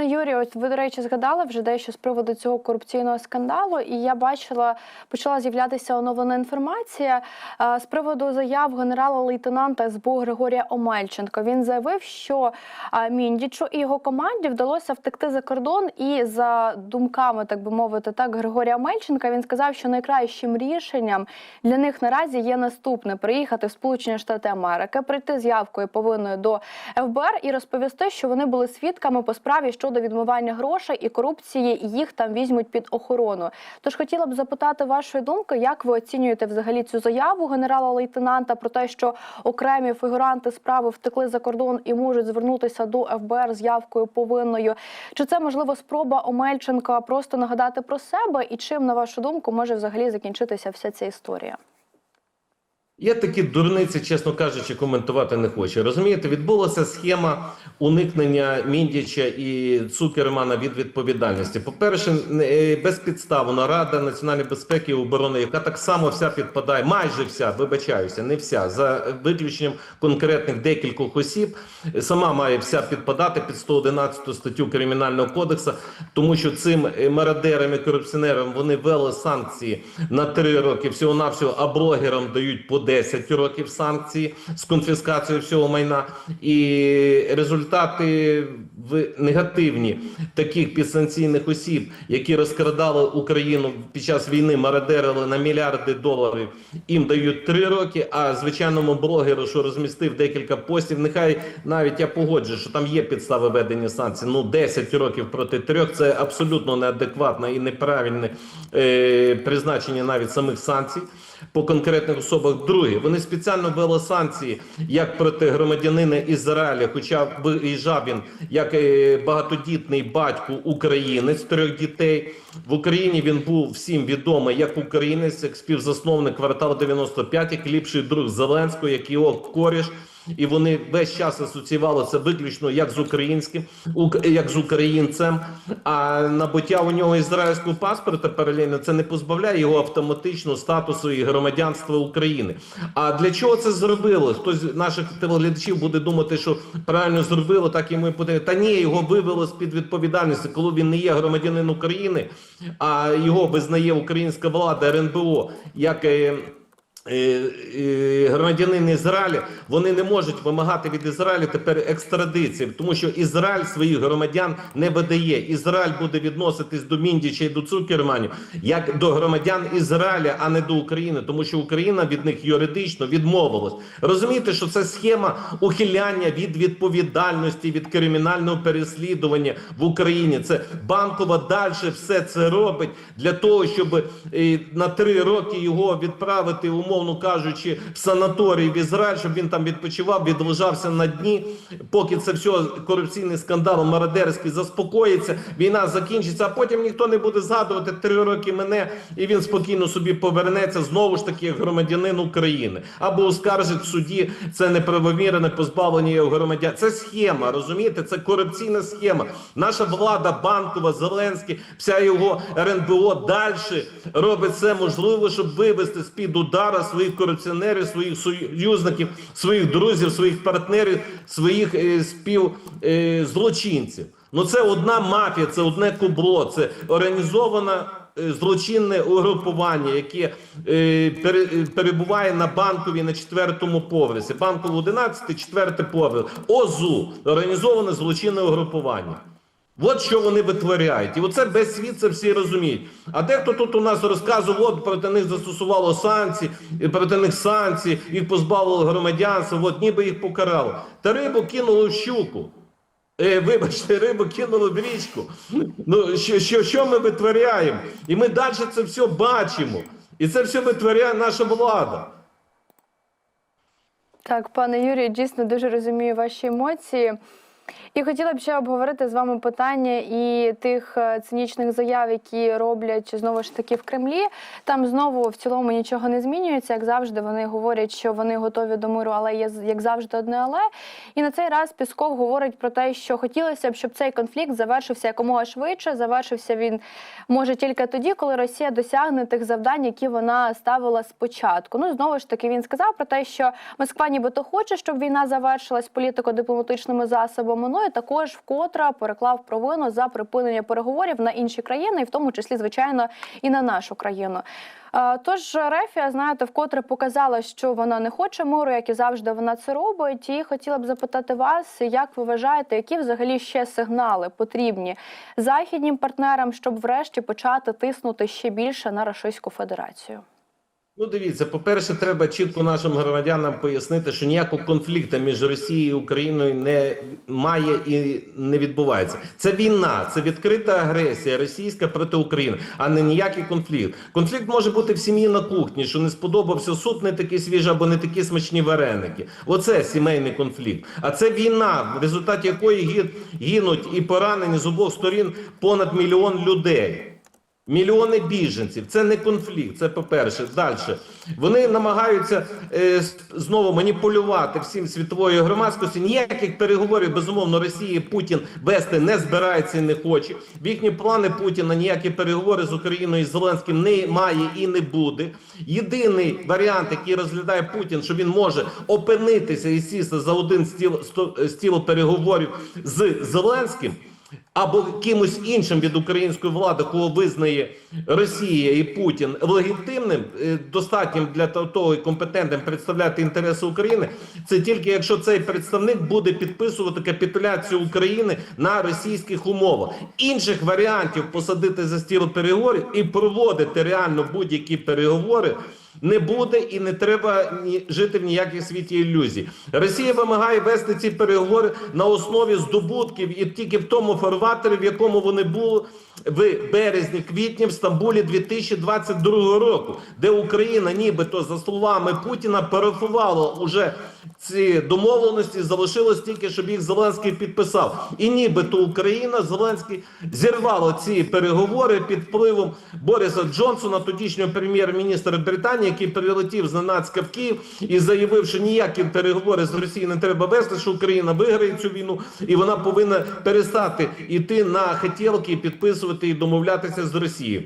Пане Юрію, ось ви, до речі, згадали вже дещо з приводу цього корупційного скандалу, і я бачила, почала з'являтися оновлена інформація з приводу заяв генерала-лейтенанта СБУ Григорія Омельченко. Він заявив, що Міндічу і його команді вдалося втекти за кордон, і за думками, так би мовити, так Григорія Омельченка, він сказав, що найкращим рішенням для них наразі є наступне: приїхати в Сполучені Штати Америки, прийти з явкою повинною до ФБР і розповісти, що вони були свідками по справі щодо відмивання грошей і корупції, їх там візьмуть під охорону. Тож хотіла б запитати вашої думки, як ви оцінюєте взагалі цю заяву генерала-лейтенанта про те, що окремі фігуранти справи втекли за кордон і можуть звернутися до ФБР з явкою повинною? Чи це можливо спроба Омельченка просто нагадати про себе? І чим, на вашу думку, може взагалі закінчитися вся ця історія? Я такі дурниці, чесно кажучи, коментувати не хочу. Розумієте, відбулася схема уникнення Міндіча і Цукермана від відповідальності. По-перше, не- безпідставно Рада національної безпеки і оборони, яка так само вся підпадає, майже вся, вибачаюся, не вся, за виключенням конкретних декількох осіб, сама має вся підпадати під 111 статтю Кримінального кодексу, тому що цим е, мародерам і корупціонерам вони ввели санкції на 3 роки всього-навсього, а блогерам дають по 10 років санкції з конфіскацією всього майна. І результати в негативні таких підсанкційних осіб, які розкрадали Україну під час війни, мародерили на мільярди доларів. Їм дають 3 роки. А звичайному блогеру, що розмістив декілька постів, нехай навіть я погоджую, що там є підстави ведення санкцій. Ну 10 років проти трьох це абсолютно неадекватне і неправильне е, призначення навіть самих санкцій по конкретних особах. Друге, вони спеціально ввели санкції як проти громадянина Ізраїля, хоча виїжджав він як е, багатодітний батько українець трьох дітей. В Україні він був всім відомий як українець, як співзасновник кварталу 95, як ліпший друг Зеленського, як його коріш. І вони весь час асоціювали це виключно як з українським, як з українцем. А набуття у нього ізраїльського паспорта паралельно це не позбавляє його автоматично статусу і громадянства України. А для чого це зробили? Хтось з наших телеглядачів буде думати, що правильно зробили, так і буде. Та ні, його вивели з під відповідальності, коли він не є громадянин України, а його визнає українська влада РНБО як. Е, громадянин Ізраїля, вони не можуть вимагати від Ізраїля тепер екстрадиції, тому що Ізраїль своїх громадян не видає. Ізраїль буде відноситись до Міндіча і до Цукерманів як до громадян Ізраїля, а не до України, тому що Україна від них юридично відмовилась. Розумієте, що це схема ухиляння від відповідальності від кримінального переслідування в Україні. Це банкова далі все це робить для того, щоб е, на три роки його відправити, умовно кажучи, в санаторій в Ізраїль, щоб він там відпочивав, відлежався на дні, поки це все корупційний скандал мародерський заспокоїться, війна закінчиться, а потім ніхто не буде згадувати три роки мене, і він спокійно собі повернеться знову ж таки громадянин України або оскаржить в суді це неправомірне позбавлення його громадян. Це схема, розумієте? Це корупційна схема. Наша влада, банкова, Зеленський, вся його РНБО далі робить все можливе, щоб вивести з під удара своїх корупціонерів, своїх союзників, своїх друзів, своїх партнерів, своїх е, співзлочинців. Ну це одна мафія, це одне кубло, це організована. е, Злочинне угрупування, яке е, е, перебуває на банковій на четвертому поверсі. Банково 11, четвертий поверх. ОЗУ організоване злочинне угрупування. От що вони витворяють. І оце без світ це всі розуміють. А дехто тут у нас розказував, от проти них застосувало санкції, проти них санкції, їх позбавили громадянства, от ніби їх покарало. Та рибу кинули в щуку. Е, вибачте, рибу кинули в річку. Ну, що, що, що ми витворяємо? І ми далі це все бачимо. І це все витворяє наша влада. Так, пане Юрію, дійсно дуже розумію ваші емоції. І хотіла б ще обговорити з вами питання і тих е, цинічних заяв, які роблять знову ж таки в Кремлі. Там знову в цілому нічого не змінюється. Як завжди, вони говорять, що вони готові до миру, але є як завжди одне але. І на цей раз Пісков говорить про те, що хотілося б, щоб цей конфлікт завершився якомога швидше. Завершився він може тільки тоді, коли Росія досягне тих завдань, які вона ставила спочатку. Ну знову ж таки він сказав про те, що Москва нібито хоче, щоб війна завершилась політико-дипломатичними засобами. Мною також вкотре переклав провину за припинення переговорів на інші країни, і в тому числі, звичайно, і на нашу країну. Тож Рефія, знаєте, вкотре показала, що вона не хоче миру, як і завжди вона це робить. І хотіла б запитати вас, як ви вважаєте, які взагалі ще сигнали потрібні західнім партнерам, щоб врешті почати тиснути ще більше на Російську Федерацію? Ну, дивіться, по-перше, треба чітко нашим громадянам пояснити, що ніякого конфлікту між Росією і Україною не має і не відбувається. Це війна, це відкрита агресія російська проти України, а не ніякий конфлікт. Конфлікт може бути в сім'ї на кухні, що не сподобався суп, не такий свіжий або не такі смачні вареники. Оце сімейний конфлікт. А це війна, в результаті якої гинуть і поранені з обох сторін понад мільйон людей. Мільйони біженців. Це не конфлікт. Це по-перше. Далі вони намагаються е, знову маніпулювати всім світовою громадськості. Ніяких переговорів безумовно Росії Путін вести не збирається і не хоче. В їхні плани Путіна ніякі переговори з Україною і Зеленським немає і не буде. Єдиний варіант, який розглядає Путін, що він може опинитися і сісти за один стіл стіл переговорів з Зеленським або кимось іншим від української влади, кого визнає Росія і Путін легітимним, е, достатнім для того і компетентним представляти інтереси України, це тільки якщо цей представник буде підписувати капітуляцію України на російських умовах. Інших варіантів посадити за стіл переговорів і проводити реально будь-які переговори. Не буде і не треба ні жити в ніякій світі ілюзій. Росія вимагає вести ці переговори на основі здобутків і тільки в тому фарватері, в якому вони були в березні, квітні в Стамбулі 2022 року, де Україна, нібито за словами Путіна, парафувала уже ці домовленості. Залишилось тільки, щоб їх Зеленський підписав. І нібито Україна Зеленський зірвало ці переговори під впливом Бориса Джонсона, тодішнього прем'єр-міністра Британії, який прилетів зненацька в Київ і заявив, що ніякі переговори з Росією не треба вести, що Україна виграє цю війну, і вона повинна перестати йти на хотілки підписувати і домовлятися з Росією.